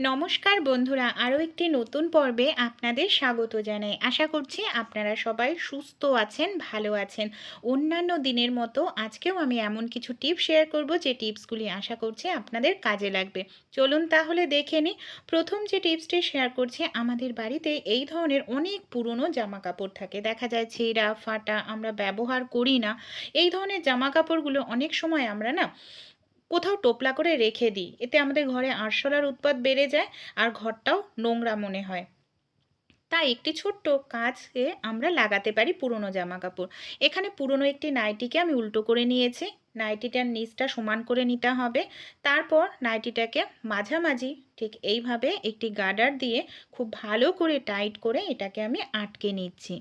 নমস্কার বন্ধুরা, আরও একটি নতুন পর্বে আপনাদের স্বাগত জানাই। আশা করছি আপনারা সবাই সুস্থ আছেন, ভালো আছেন। অন্যান্য দিনের মতো আজকেও আমি এমন কিছু টিপস শেয়ার করব যে টিপসগুলি আশা করছি আপনাদের কাজে লাগবে। চলুন তাহলে দেখে নিই। প্রথম যে টিপসটি শেয়ার করছি, আমাদের বাড়িতে এই ধরনের অনেক পুরনো জামা কাপড় থাকে। দেখা যায় ছেঁড়া, ফাটা আমরা ব্যবহার করি না। এই ধরনের জামা কাপড়গুলো অনেক সময় আমরা না কোথাও টোপলা করে রেখে দিই। এতে আমাদের ঘরে আরশোলার উৎপাত বেড়ে যায় আর ঘরটাও নোংরা মনে হয়। তাই একটি ছোট্ট কাজকে আমরা লাগাতে পারি পুরনো জামা কাপড় এখানে পুরনো একটি নাইটিকে আমি উল্টো করে নিয়েছি। নাইটিটার নিচটা সমান করে নিতে হবে। তারপর নাইটিটাকে মাঝামাঝি ঠিক এইভাবে একটি গার্ডার দিয়ে খুব ভালো করে টাইট করে এটাকে আমি আটকে নিচ্ছি।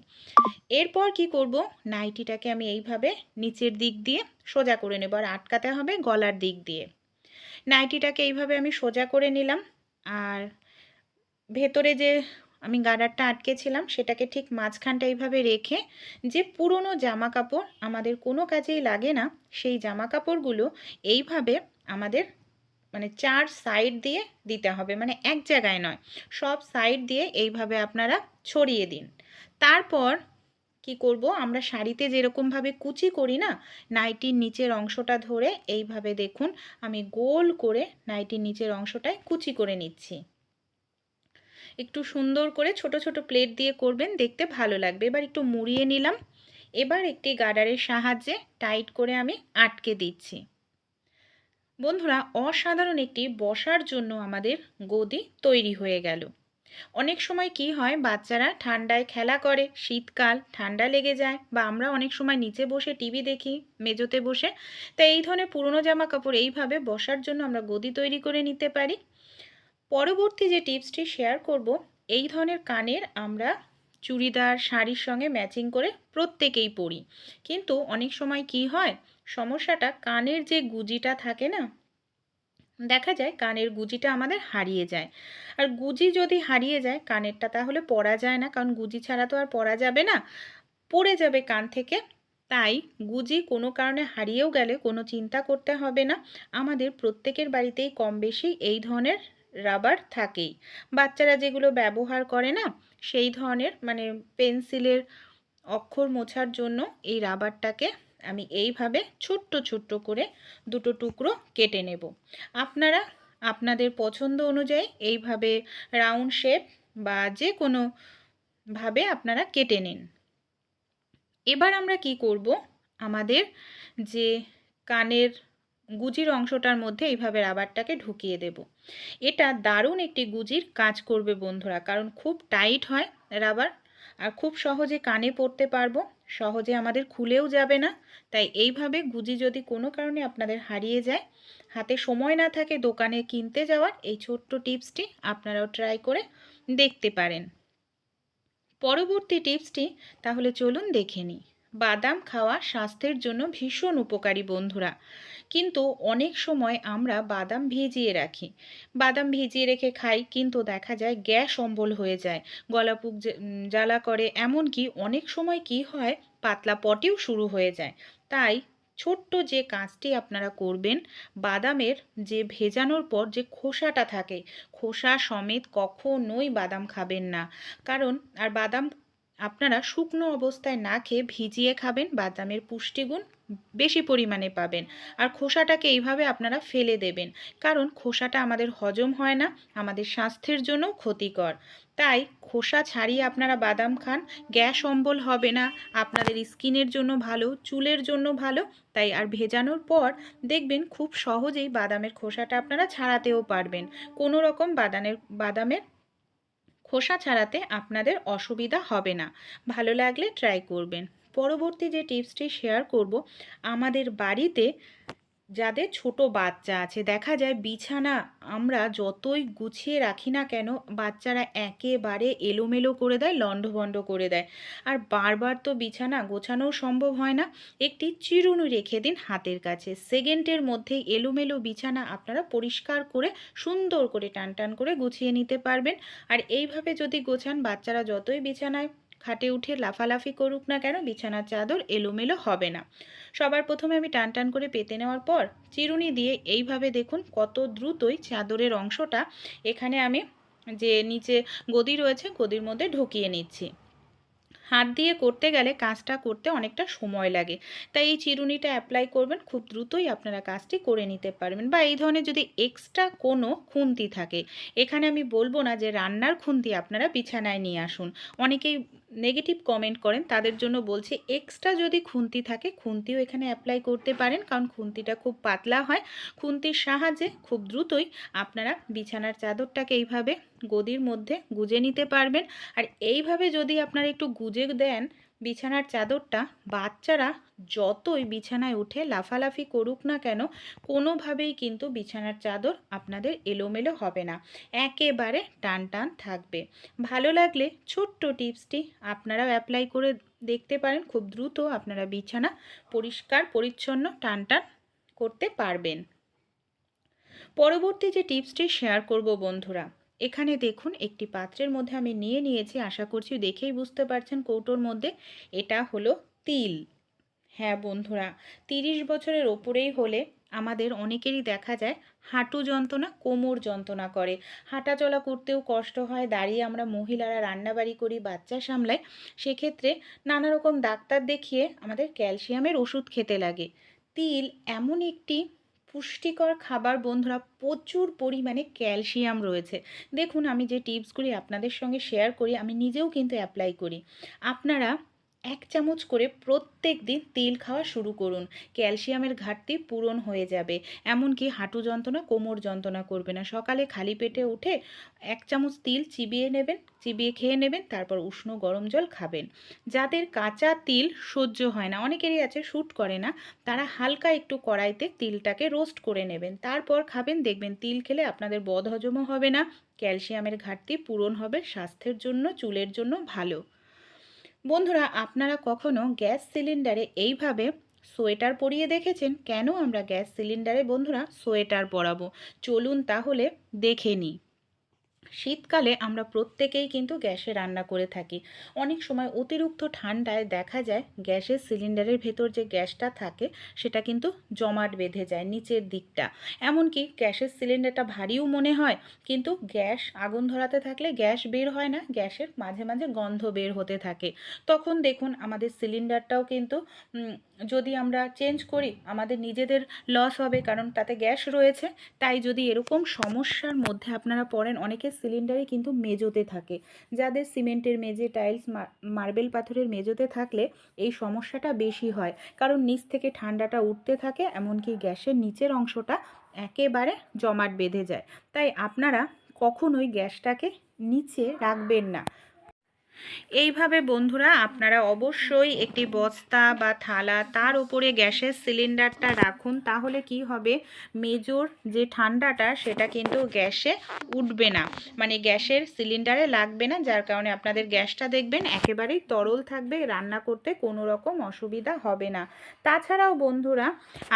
এরপর কি করব? নাইটিটাকে আমি এইভাবে নিচের দিক দিয়ে সোজা করে নেব আর আটকাতে হবে গলার দিক দিয়ে। নাইটিটাকে এইভাবে আমি সোজা করে নিলাম। আর ভেতরে যে আমি গার্ডারটা আটকেছিলাম, সেটাকে ঠিক মাঝখানটা এইভাবে রেখে যে পুরনো জামা কাপড় আমাদের কোনো কাজেই লাগে না, সেই জামা কাপড়গুলো এইভাবে আমাদের মানে চার সাইড দিয়ে দিতে হবে। মানে এক জায়গায় নয়, সব সাইড দিয়ে এইভাবে আপনারা ছড়িয়ে দিন। তারপর কি করব, আমরা শাড়িতে যেরকমভাবে কুচি করি না, নাইটির নিচের অংশটা ধরে এইভাবে দেখুন, আমি গোল করে নাইটির নিচের অংশটায় কুচি করে নিচ্ছি। একটু সুন্দর করে ছোট ছোট প্লেট দিয়ে করবেন, দেখতে ভালো লাগবে। এবার একটু মুড়িয়ে নিলাম। এবার একটি গার্ডারের সাহায্যে টাইট করে আমি আটকে দিচ্ছি। বন্ধুরা, অসাধারণ একটি বসার জন্য আমাদের গদি তৈরি হয়ে গেল। অনেক সময় কি হয়, বাচ্চারা ঠান্ডায় খেলা করে, শীতকাল, ঠান্ডা লেগে যায়, বা আমরা অনেক সময় নিচে বসে টিভি দেখি মেজোতে বসে। তাই এই ধরনের পুরনো জামা কাপড় এইভাবে বসার জন্য আমরা গদি তৈরি করে নিতে পারি। পরবর্তী যে টিপসটি শেয়ার করব, এই ধরনের কানের আমরা চুড়িদার, শাড়ির সঙ্গে ম্যাচিং করে প্রত্যেকেই পরি। কিন্তু অনেক সময় কি হয়, সমস্যাটা কানের যে গুজিটা থাকে না, দেখা যায় কানের গুজিটা আমাদের হারিয়ে যায়। আর গুজি যদি হারিয়ে যায়, কানেরটা তাহলে পরা যায় না, কারণ গুজি ছাড়া তো আর পরা যাবে না। পড়ে যাবে কান থেকে, তাই গুজি কোনো কারণে হারিয়েও গেলে কোনো চিন্তা করতে হবে না। আমাদের প্রত্যেকের বাড়িতেই কম বেশি এই ধরনের রাবার থাকেই। বাচ্চারা যেগুলো ব্যবহার করে না, সেই ধরনের মানে পেন্সিলের অক্ষর মোছার জন্য এই রাবারটাকে আমি এইভাবে ছোট্ট ছোট্ট করে দুটো টুকরো কেটে নেব। আপনারা আপনাদের পছন্দ অনুযায়ী এইভাবে রাউন্ড শেপ বা যে কোনো ভাবে আপনারা কেটে নিন। এবার আমরা কি করব? আমাদের যে কানের গুজির অংশটার মধ্যে এইভাবে রাবারটাকে ঢুকিয়ে দেব। এটা দারুণ একটি গুজির কাজ করবে বন্ধুরা, কারণ খুব টাইট হয় রাবার আর খুব সহজে কানে পড়তে পারব, সহজে আমাদের খুলেও যাবে না, তাই এইভাবে গুজি যদি কোনো কারণে আপনাদের হারিয়ে যায়, হাতে সময় না থাকে দোকানে কিনতে যাওয়ার, এই ছোট্ট টিপসটি আপনারাও ট্রাই করে দেখতে পারেন। পরবর্তী টিপসটি, তাহলে চলুন দেখে নিই। বাদাম খাওয়া স্বাস্থ্যের জন্য ভীষণ উপকারী বন্ধুরা। কিন্তু অনেক সময় আমরা বাদাম ভিজিয়ে রাখি। বাদাম ভিজিয়ে রেখে খাই, কিন্তু দেখা যায় গ্যাস অম্বল হয়ে যায় গলাপুক জ্বালা করে। এমনকি অনেক সময় কি হয়, পাতলা পটিও শুরু হয়ে যায়। তাই ছোট্ট যে কাজটি আপনারা করবেন, বাদামের যে ভেজানোর পর যে খোসাটা থাকে, খোসা সমেত কখনোই বাদাম খাবেন না। কারণ, আর বাদাম আপনারা শুকনো অবস্থায় না খেয়ে ভিজিয়ে খাবেন, বাদামের পুষ্টিগুণ বেশি পরিমাণে পাবেন। আর খোসাটাকে এইভাবে আপনারা ফেলে দেবেন, কারণ খোসাটা আমাদের হজম হয় না, আমাদের স্বাস্থ্যের জন্য ক্ষতিকর। তাই খোসা ছাড়িয়ে আপনারা বাদাম খান, গ্যাস অম্বল হবে না, আপনাদের স্কিনের জন্য ভালো, চুলের জন্য ভালো, তাই আর ভেজানোর পর দেখবেন খুব সহজেই বাদামের খোসাটা আপনারা ছাড়াতেও পারবেন। কোনো রকম বাদামের বাদামের খোসা ছাড়াতে আপনাদের অসুবিধা হবে না। ভালো লাগলে ট্রাই করবেন। পরবর্তী যে টিপসটি শেয়ার করব, আমাদের বাড়িতে যাদের ছোট বাচ্চা আছে, দেখা যায় বিছানা আমরা যতই গুছিয়ে রাখি না কেন, বাচ্চারা একেবারে এলোমেলো করে দেয়, লণ্ডভণ্ড করে দেয়। আর বারবার তো বিছানা গোছানোও সম্ভব হয় না। একটি চিরুনি রেখে দিন হাতের কাছে। সেকেন্ডের মধ্যেই এলোমেলো বিছানা আপনারা পরিষ্কার করে, সুন্দর করে টান টান করে গুছিয়ে নিতে পারবেন। আর এইভাবে যদি গোছান, বাচ্চারা যতই বিছানায় খাটে উঠে লাফালাফি করুক না কেন, বিছানার চাদর এলোমেলো হবে না। সবার প্রথমে আমি টান টান করে পেতে নেওয়ার পর, চিরুনি দিয়ে এইভাবে দেখুন কত দ্রুতই চাদরের অংশটা এখানে আমি যে নিচে গদি রয়েছে, গদির মধ্যে ঢুকিয়ে নিচ্ছি। হাত দিয়ে করতে গেলে কাজটা করতে অনেকটা সময় লাগে। তাই এই চিরুনিটা অ্যাপ্লাই করবেন, খুব দ্রুতই আপনারা কাজটি করে নিতে পারবেন। বা এই ধরনের যদি এক্সট্রা কোনো খুন্তি থাকে, এখানে আমি বলব না যে রান্নার খুন্তি আপনারা বিছানায় নিয়ে আসুন। অনেকেই নেগেটিভ কমেন্ট করেন, তাদের জন্য বলছি এক্সট্রা যদি খুন্তি থাকে, খুন্তিও এখানে অ্যাপ্লাই করতে পারেন, কারণ খুন্তিটা খুব পাতলা হয়। খুন্তির সাহায্যে খুব দ্রুতই আপনারা বিছানার চাদরটাকে এইভাবে গদির মধ্যে গুজে নিতে পারবেন। আর এইভাবে যদি আপনারা একটু গুজে দেন বিছানার চাদরটা বাচ্চারা যতই বিছানায় উঠে লাফালাফি করুক না কেন, কোনোভাবেই কিন্তু বিছানার চাদর আপনাদের এলোমেলো হবে না। একেবারে টান টান থাকবে। ভালো লাগলে ছোট্ট টিপসটি আপনারাও অ্যাপ্লাই করে দেখতে পারেন। খুব দ্রুত আপনারা বিছানা পরিষ্কার, পরিচ্ছন্ন, টান টান করতে পারবেন। পরবর্তী যে টিপসটি শেয়ার করব বন্ধুরা এখানে দেখুন, একটি পাত্রের মধ্যে আমি নিয়ে নিয়েছি। আশা করছি দেখেই বুঝতে পারছেন কৌটোর মধ্যে। এটা হলো তিল। হ্যাঁ বন্ধুরা, তিরিশ বছরের ওপরেই হলে আমাদের অনেকেরই দেখা যায় হাঁটু যন্ত্রণা, কোমর যন্ত্রণা করে। হাঁটা চলা করতেও কষ্ট হয়, দাঁড়িয়ে আমরা মহিলারা রান্নাবাড়ি করি, বাচ্চা সামলাই। সেক্ষেত্রে নানা রকম ডাক্তার দেখিয়ে আমাদের ক্যালসিয়ামের ওষুধ খেতে লাগে। তিল এমন একটি পুষ্টিকর খাবার বন্ধুরা, প্রচুর পরিমাণে ক্যালসিয়াম রয়েছে। দেখুন আমি যে টিপসগুলি আপনাদের সঙ্গে শেয়ার করি, আমি নিজেও কিন্তু অ্যাপ্লাই করি। আপনারা এক চামচ করে প্রত্যেক দিন তিল খাওয়া শুরু করুন। ক্যালসিয়ামের ঘাটতি পূরণ হয়ে যাবে। এমনকি হাঁটু যন্ত্রণা, কোমর যন্ত্রণা করবে না। সকালে খালি পেটে উঠে এক চামচ তিল চিবিয়ে নেবেন, চিবিয়ে খেয়ে নেবেন, তারপর উষ্ণ গরম জল খাবেন। যাদের কাঁচা তিল সহ্য হয় না, অনেকেরই আছে শ্যুট করে না, তারা হালকা একটু কড়াইতে তিলটাকে রোস্ট করে নেবেন। তারপর খাবেন, দেখবেন তিল খেলে আপনাদের বদহজমও হবে না। ক্যালসিয়ামের ঘাটতি পূরণ হবে। স্বাস্থ্যের জন্য, চুলের জন্য ভালো। বন্ধুরা, আপনারা কখনো গ্যাস সিলিন্ডারে এইভাবে সোয়েটার পরিয়ে দেখেছেন? কেন আমরা গ্যাস সিলিন্ডারে বন্ধুরা সোয়েটার পরাবো? চলুন তাহলে দেখে নিই। শীতকালে আমরা প্রত্যেকেই কিন্তু গ্যাসে রান্না করে থাকি। অনেক সময় অতিরিক্ত ঠান্ডায় দেখা যায় গ্যাসের সিলিন্ডারের ভেতর যে গ্যাসটা থাকে, সেটা কিন্তু জমাট বেঁধে যায় নিচের দিকটা। এমনকি গ্যাসের সিলিন্ডারটা ভারীও মনে হয়, কিন্তু গ্যাস আগুন ধরাতে থাকলে গ্যাস বের হয় না, গ্যাসের মাঝে মাঝে গন্ধ বের হতে থাকে। তখন দেখুন আমাদের সিলিন্ডারটাও কিন্তু যদি আমরা চেঞ্জ করি, আমাদের নিজেদের লস হবে কারণ তাতে গ্যাস রয়েছে। তাই যদি এরকম সমস্যার মধ্যে আপনারা পড়েন অনেকের সিলিন্ডারে কিন্তু মেজোতে থাকে। যাদের সিমেন্টের মেজে টাইলস মার্বেল পাথরের মেজোতে থাকলে এই সমস্যাটা বেশি হয়। কারণ নিচ থেকে ঠান্ডাটা উঠতে থাকে, এমনকি গ্যাসের নিচের অংশটা একেবারে জমাট বেঁধে যায়। তাই আপনারা কখনোই গ্যাসটাকে নিচে রাখবেন না। এইভাবে বন্ধুরা আপনারা অবশ্যই একটি বস্তা বা থালা তার উপরে গ্যাসের সিলিন্ডারটা রাখুন, তাহলে কি হবে? মেজর যে ঠান্ডাটা, সেটা কিন্তু গ্যাসে উঠবে না। মানে গ্যাসের সিলিন্ডারে লাগবে না, যার কারণে আপনাদের গ্যাসটা দেখবেন একেবারেই তরল থাকবে, রান্না করতে কোনো রকম অসুবিধা হবে না। তাছাড়াও বন্ধুরা,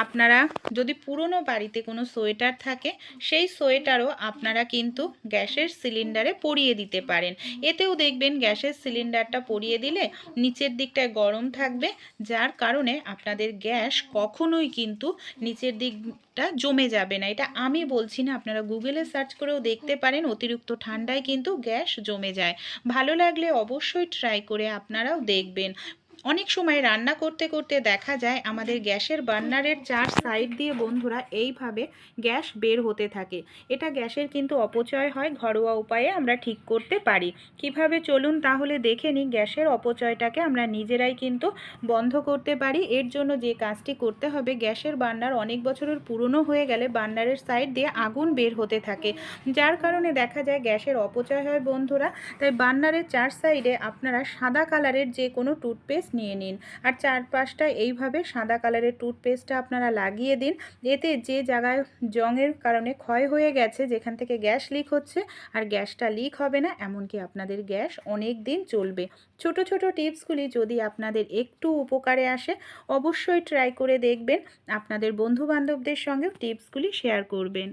আপনারা যদি পুরনো বাড়িতে কোনো সোয়েটার থাকে, সেই সোয়েটারও আপনারা কিন্তু গ্যাসের সিলিন্ডারে পরিয়ে দিতে পারেন। এতেও দেখবেন গ্যাসের সিলিন্ডারটা পরিয়ে দিলে নিচের দিকটায় গরম থাকবে, যার কারণে আপনাদের গ্যাস কখনোই কিন্তু নিচের দিকটা জমে যাবে না। এটা আমি বলছি না, আপনারা গুগলে সার্চ করেও দেখতে পারেন, অতিরিক্ত ঠান্ডায় কিন্তু গ্যাস জমে যায়। ভালো লাগলে অবশ্যই ট্রাই করে আপনারাও দেখবেন। অনেক সময় রান্না করতে করতে দেখা যায় আমাদের গ্যাসের বার্নারের চার সাইড দিয়ে বন্ধুরা এইভাবে গ্যাস বের হতে থাকে। এটা গ্যাসের কিন্তু অপচয় হয়, ঘরোয়া উপায়ে আমরা ঠিক করতে পারি। কীভাবে চলুন তাহলে দেখে নিই, গ্যাসের অপচয়টাকে আমরা নিজেরাই কিন্তু বন্ধ করতে পারি। এর জন্য যে কাজটি করতে হবে, গ্যাসের বার্নার অনেক বছরের পুরনো হয়ে গেলে বার্নারের সাইড দিয়ে আগুন বের হতে থাকে। যার কারণে দেখা যায় গ্যাসের অপচয় হয় বন্ধুরা। তাই বার্নারের চার সাইডে আপনারা সাদা কালারের যে কোনো টুথপেস্ট নিয়ে নিন। আর চারপাশটা এইভাবে সাদা কালারের টুথপেস্টটা আপনারা লাগিয়ে দিন। এতে যে জায়গায় জংয়ের কারণে ক্ষয় হয়ে গেছে, যেখান থেকে গ্যাস লিক হচ্ছে, আর গ্যাসটা লিক হবে না, এমনকি আপনাদের গ্যাস অনেক দিন চলবে। ছোট ছোট টিপসগুলি যদি আপনাদের একটু উপকারে আসে, অবশ্যই ট্রাই করে দেখবেন। আপনাদের বন্ধুবান্ধবদের সঙ্গেও টিপসগুলি শেয়ার করবেন।